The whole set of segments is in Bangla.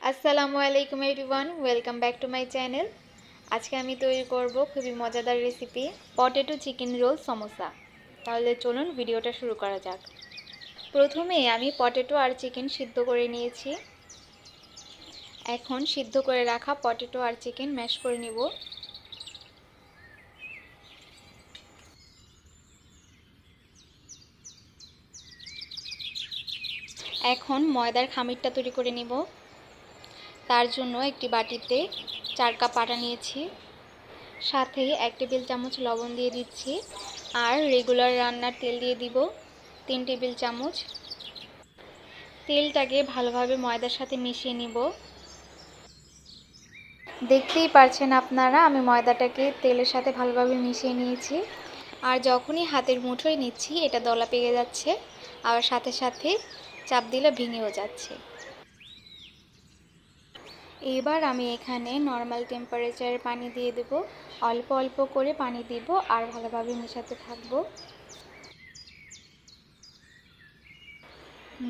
আসসালামু আলাইকুম everyone welcome back to my channel আজকে আমি তৈরি করব খুবই মজাদার recipe potato chicken roll samosa তাহলে চলুন ভিডিওটা শুরু করা যাক। প্রথমে আমি পটেটো আর চিকেন সিদ্ধ করে নিয়েছি। এখন সিদ্ধ করে রাখা পটেটো আর চিকেন ম্যাশ করে নিব। এখন ময়দার খামিরটা তৈরি করে নিব। তার জন্য একটি বাটিতে চার কাপ আটা নিয়েছি। সাথে এক টেবিল চামচ লবণ দিয়ে দিচ্ছি আর রেগুলার রান্নার তেল দিয়ে দিব তিন টেবিল চামচ। তেলটাকে ভালোভাবে ময়দার সাথে মিশিয়ে নিব। দেখতেই পারছেন আপনারা, আমি ময়দাটাকে তেলের সাথে ভালোভাবে মিশিয়ে নিয়েছি। আর যখনই হাতের মুঠোয় নিচ্ছি, এটা দলা পেয়ে যাচ্ছে, আবার সাথে সাথে চাপ দিলে ভেঙেও যাচ্ছে। এবার আমি এখানে নর্মাল টেম্পারেচারে পানি দিয়ে দেব। অল্প অল্প করে পানি দিব আর ভালোভাবে মেশাতে থাকব।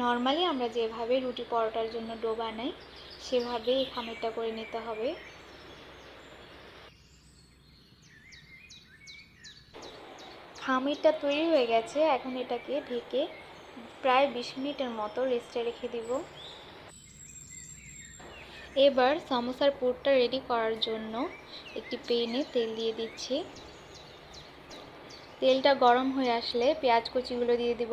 নর্মালি আমরা যেভাবে রুটি পরোটার জন্য ডো বানাই, সেভাবে এই খামিরটা করে নিতে হবে। খামিরটা তৈরি হয়ে গেছে, এখন এটাকে ঢেকে প্রায় বিশ মিনিটের মতো রেস্টে রেখে দিব। এবার সমোসার পুরটা রেডি করার জন্য একটি পেনে তেল দিয়ে দিচ্ছি। তেলটা গরম হয়ে আসলে পেঁয়াজ কুচিগুলো দিয়ে দিব।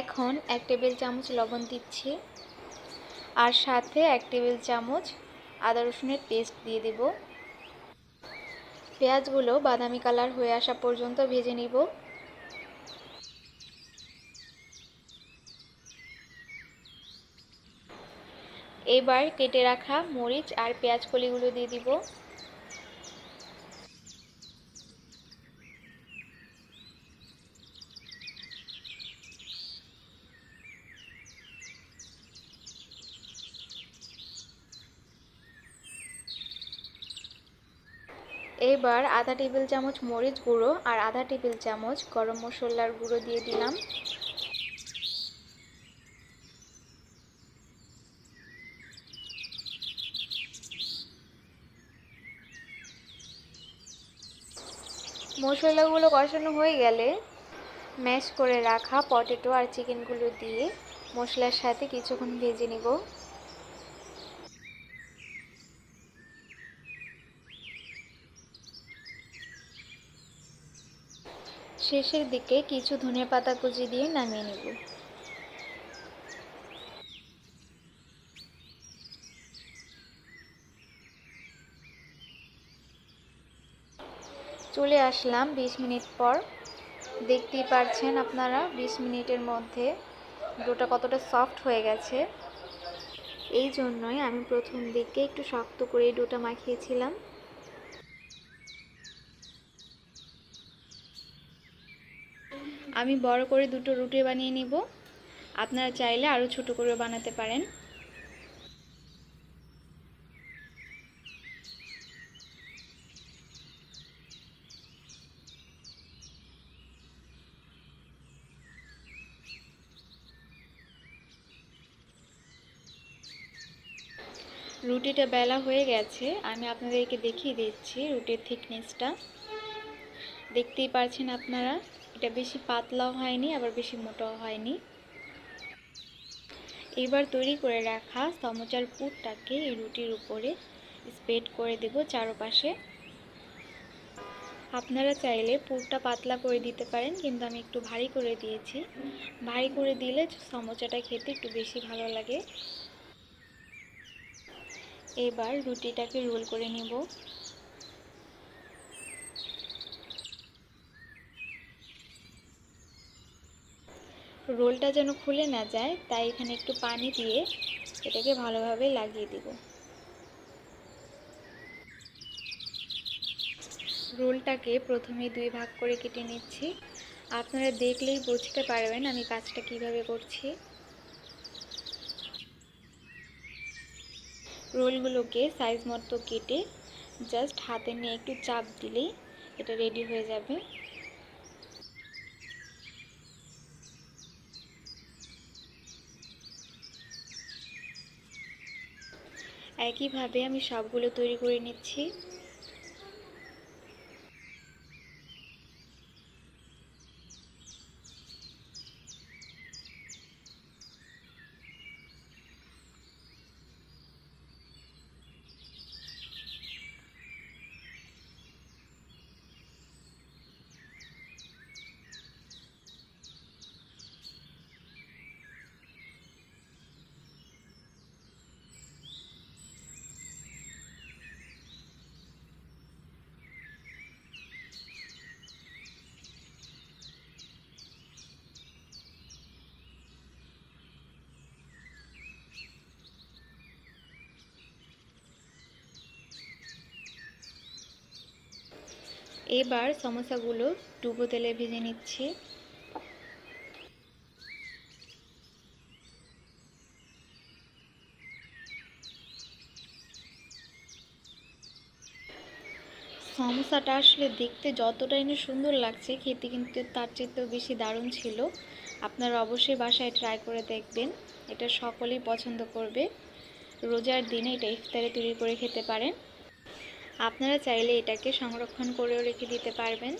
এখন এক টেবিল চামচ লবণ দিচ্ছি আর সাথে এক টেবিল চামচ আদা রসুনের পেস্ট দিয়ে দেব। পেঁয়াজগুলো বাদামি কালার হয়ে আসা পর্যন্ত ভেজে নিব। এবার কেটে রাখা মরিচ আর পেঁয়াজ কলিগুলো দিয়ে দিব। এবার আধা টেবিল চামচ মরিচ গুঁড়ো আর আধা টেবিল চামচ গরম মশলার গুঁড়ো দিয়ে দিলাম। মশলাগুলো কষানো হয়ে গেলে ম্যাশ করে রাখা পটেটো আর চিকেনগুলো দিয়ে মশলার সাথে কিছুক্ষণ ভেজে নিব। শেষের দিকে কিছু ধনে পাতা কুচি দিয়ে নামিয়ে নেব। চলে আসলাম ২০ মিনিট পর। দেখতেই পারছেন আপনারা ২০ মিনিটের মধ্যে ডোটা কতটা সফট হয়ে গেছে। এই জন্যই আমি প্রথম দিকে একটু শক্ত করে ডোটা মাখিয়েছিলাম। আমি বড় করে দুটো রুটি বানিয়ে নিব। আপনারা চাইলে আরও ছোট করে বানাতে পারেন। রুটিটা বেলা হয়ে গেছে, আমি আপনাদেরকে দেখিয়ে দিচ্ছি রুটির থিকনেসটা। দেখতেই পারছেন আপনারা, এটা বেশি পাতলাও হয়নি, আবার বেশি মোটাও হয়নি। এবার তৈরি করে রাখা সমচার পুরটাকে এই রুটির উপরে স্প্রেড করে দেব চারপাশে। আপনারা চাইলে পুরটা পাতলা করে দিতে পারেন, কিন্তু আমি একটু ভারী করে দিয়েছি। ভারী করে দিলে সমোচাটা খেতে একটু বেশি ভালো লাগে। এবার রুটিটাকে রোল করে নিব। রোলটা যেন খুলে না যায়, তাই এখানে একটু পানি দিয়ে এটাকে ভালোভাবে লাগিয়ে দিব। রোলটাকে প্রথমে দুই ভাগ করে কেটে নিচ্ছি। আপনারা দেখলেই বুঝতে পারবেন আমি কাজটা কীভাবে করছি। রোলগুলোকে সাইজ মতো কেটে জাস্ট হাতে নিয়ে একটু চাপ দিলেই এটা রেডি হয়ে যাবে। একইভাবে আমি সবগুলো তৈরি করে নিচ্ছি। এবার সমোসাগুলো ডুবো তেলে ভেজে নিচ্ছি। সমোসাটা আসলে দেখতে যতটাই না সুন্দর লাগছে, খেতে কিন্তু তার চেয়েতেও বেশি দারুণ ছিল। আপনারা অবশ্যই বাসায় ট্রাই করে দেখবেন। এটা সকলেই পছন্দ করবে। রোজার দিনে এটা ইফতারে তৈরি করে খেতে পারেন। আপনারা চাইলে এটাকে সংরক্ষণ করেও রেখে দিতে পারবেন।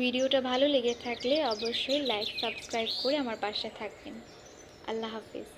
ভিডিওটা ভালো লেগে থাকলে অবশ্যই লাইক, সাবস্ক্রাইব করে আমার পাশে থাকবেন। আল্লাহ হাফিজ।